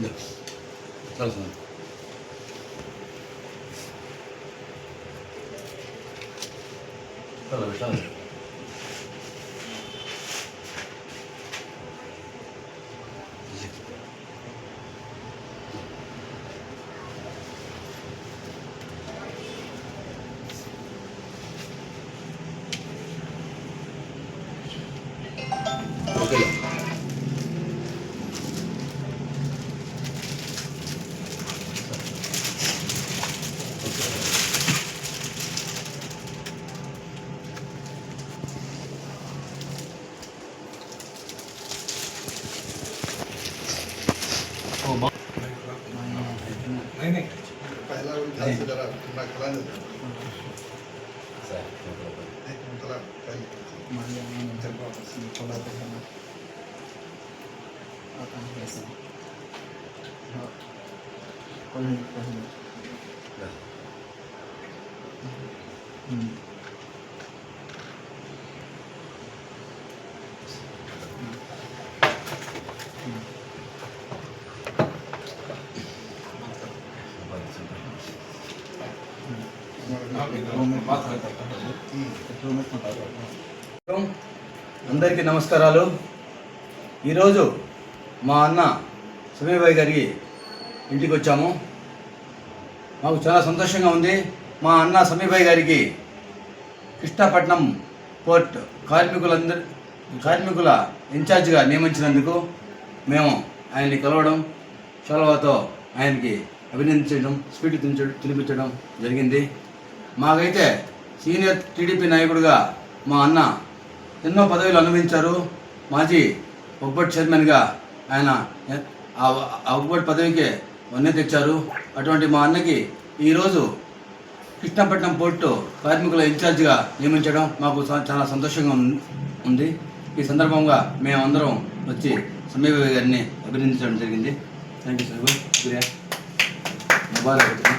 じゃあ、タラさん。タラさん。नहीं नहीं पहला उनका से जरा थोड़ा खड़ा दे సార్ అందరికీ నమస్కారాలు. ఈరోజు మా అన్న సుమీబాయి గారికి ఇంటికి వచ్చాము మాకు చాలా సంతోషంగా ఉంది. మా అన్న సమీబాయి గారికి కృష్ణాపట్నం పోర్ట్ కార్మికులందరి కార్మికుల ఇన్ఛార్జిగా నియమించినందుకు మేము ఆయన్ని కలవడం చొలవతో ఆయనకి అభినందించడం స్వీట్ తినిపించడం జరిగింది. మాకైతే సీనియర్ టీడీపీ నాయకుడిగా మా అన్న ఎన్నో పదవులు అనుభవించారు. మాజీ ఒబ్బట్ చైర్మన్గా ఆయన ఆ పదవికి వన్నె తెచ్చారు. అటువంటి మా అన్నకి ఈరోజు కృష్ణపట్నం పోర్టు కార్మికుల ఇన్ఛార్జిగా నియమించడం మాకు చాలా సంతోషంగా ఉం- ఉంది. ఈ సందర్భంగా మేమందరం వచ్చి సమీప గారిని అభినందించడం జరిగింది. Thank you sir. Surya Mubarak